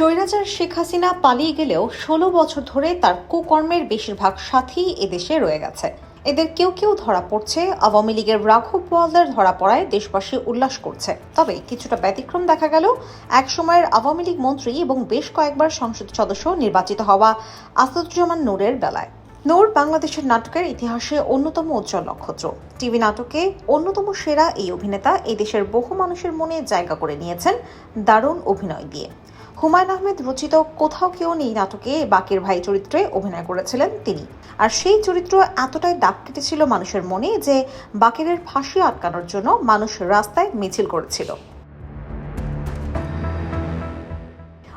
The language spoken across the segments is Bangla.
স্বৈরাচার শেখ হাসিনা পালিয়ে গেলেও ষোলো বছর ধরে তার কুকর্মের বেশিরভাগ সাথী এদেশে রয়ে গেছে। এদের কেউ কেউ ধরা পড়ছে, আওয়ামী লীগের রাঘব বোয়ালদের ধরা পড়ায় দেশবাসী উল্লাস করছে। তবে কিছুটা ব্যতিক্রম দেখা গেল। এক সময়ের আওয়ামী লীগ মন্ত্রী এবং বেশ কয়েকবার সংসদ সদস্য নির্বাচিত হওয়া আসাদুজ্জামান নূরের বেলায়। নূর বাংলাদেশের নাটকের ইতিহাসে অন্যতম উজ্জ্বল নক্ষত্র। টিভি নাটকে অন্যতম সেরা এই অভিনেতা এই দেশের বহু মানুষের মনে জায়গা করে নিয়েছেন দারুণ অভিনয় দিয়ে। হুমায়ুন আহমেদ রচিত কোথাও কেউ নেই নাটকে বাকের ভাই চরিত্রে অভিনয় করেছিলেন তিনি। আর সেই চরিত্র এতটাই দাগ কেটেছিল মানুষের মনে যে বাকেরের ফাঁসি আটকানোর জন্য মানুষ রাস্তায় মিছিল করেছিল।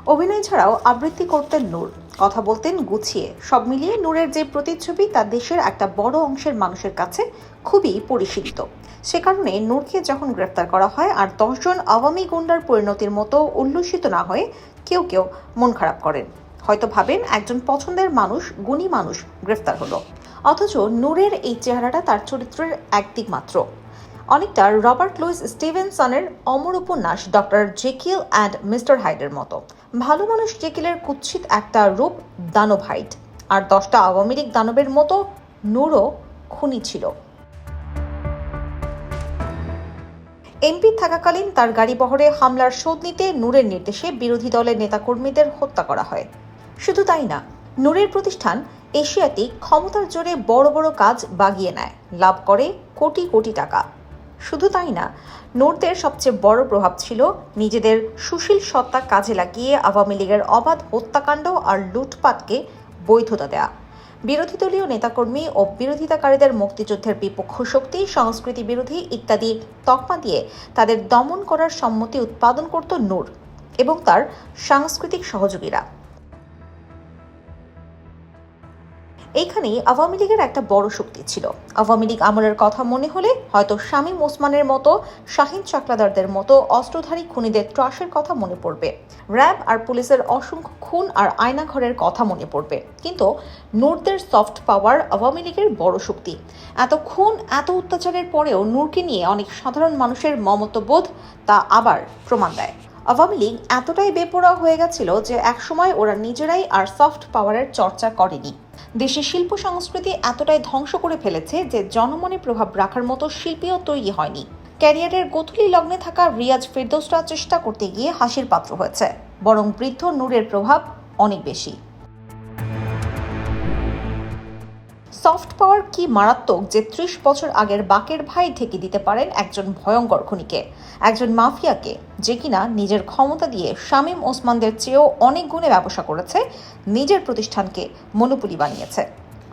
অভিনয় ছাড়াও আবৃত্তি করতেন নূর। কথা বলতেন গুছিয়ে। সব মিলিয়ে নূরের যে প্রতিচ্ছবি, তা দেশের একটা বড় অংশের মানুষের কাছে খুবই পরিশীলিত। সে কারণে নূরকে যখন গ্রেফতার করা হয় আর দশজন আওয়ামী গুন্ডার পরিণতির মতো উল্লসিত না হয়ে কেউ কেউ মন খারাপ করেন। হয়তো ভাবেন একজন পছন্দের মানুষ, গুণী মানুষ গ্রেফতার হলো। অথচ নূরের এই চেহারাটা তার চরিত্রের একদিক মাত্র অনেকটা রবার্ট লুইস স্টিভেনসনের অমর উপন্যাস ডক্টর জেকিল অ্যান্ড মিস্টার হাইডের মতো। ভালো মানুষ জেকিলের কুৎসিত একটা রূপ দানব হাইড আর দশটা আওয়ামী লীগ দানবের মতো নূরও খুনি ছিল। এমপি থাকাকালীন তার গাড়িবহরে হামলার শোধ নিতে নূরের নির্দেশে বিরোধী দলের নেতাকর্মীদের হত্যা করা হয়। শুধু তাই না, নূরের প্রতিষ্ঠান এশিয়াটিক ক্ষমতার জোরে বড় বড় কাজ বাগিয়ে নেয়। লাভ করে কোটি কোটি টাকা। শুধু তাই না নূরদের সবচেয়ে বড় প্রভাব ছিল নিজেদের সুশীল সত্তা কাজে লাগিয়ে আওয়ামী লীগের অবাধ হত্যাকাণ্ড আর লুটপাটকে বৈধতা দেয়া। বিরোধী দলীয় নেতাকর্মী ও বিরোধিতাকারীদের মুক্তিযুদ্ধের বিপক্ষ শক্তি, সংস্কৃতি বিরোধী ইত্যাদি তকমা দিয়ে তাদের দমন করার সম্মতি উৎপাদন করত নূর এবং তার সাংস্কৃতিক সহযোগীরা। এইখানেই আওয়ামী লীগের একটা বড় শক্তি ছিল। আওয়ামী লীগ আমলের কথা মনে হলে হয়তো শামীম ওসমানের মতো, শাহিন চাকলাদারদের মতো অস্ত্রধারী খুনিদের ত্রাসের কথা মনে পড়বে। র্যাব আর পুলিশের অসংখ্য খুন আর আয়নাঘরের কথা মনে পড়বে। কিন্তু নূরদের সফট পাওয়ার আওয়ামী লীগের বড় শক্তি। এত খুন, এত অত্যাচারের পরেও নূরকে নিয়ে অনেক সাধারণ মানুষের মমত্ববোধ তা আবার প্রমাণ দেয়। আওয়ামী লীগ এতটাই বেপরোয়া হয়ে গেছিল যে একসময় ওরা নিজেরাই আর সফট পাওয়ারের চর্চা করেনি। দেশের শিল্প সংস্কৃতি এতটাই ধ্বংস করে ফেলেছে যে জনমনে প্রভাব রাখার মতো শিল্পীও তৈরি হয়নি। ক্যারিয়ারের গোথলি লগ্নে থাকা রিয়াজ ফেরদৌসরা চেষ্টা করতে গিয়ে হাসির পাত্র হয়েছে। বরং বৃদ্ধ নূরের প্রভাব অনেক বেশি। সফট পাওয়ার কি মারাত্মক যে ত্রিশ বছর আগের বাকের ভাই ঢেকে দিতে পারেন একজন ভয়ঙ্কর খুনিকে? একজন মাফিয়াকে যে কিনা নিজের ক্ষমতা দিয়ে শামীম ওসমানদের চেয়েও অনেক গুণে ব্যবসা করেছে, নিজের প্রতিষ্ঠানকে মনোপুলি বানিয়েছে।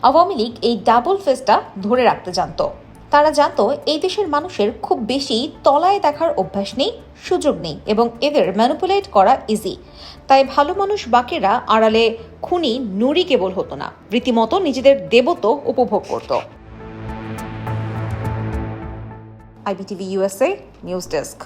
আওয়ামী লীগ এই ডাবল ফেসটা ধরে রাখতে জানতো। তারা জানতো এই দেশের মানুষের খুব বেশি তলায় দেখার অভ্যাস নেই, সুযোগ নেই এবং এদের ম্যানুপুলেট করা ইজি তাই ভালো মানুষ বাকেরা আড়ালে খুনি নুরি কেবল হতো না, রীতিমতো নিজেদের দেবত্ব উপভোগ করত। IBTV USA news desk.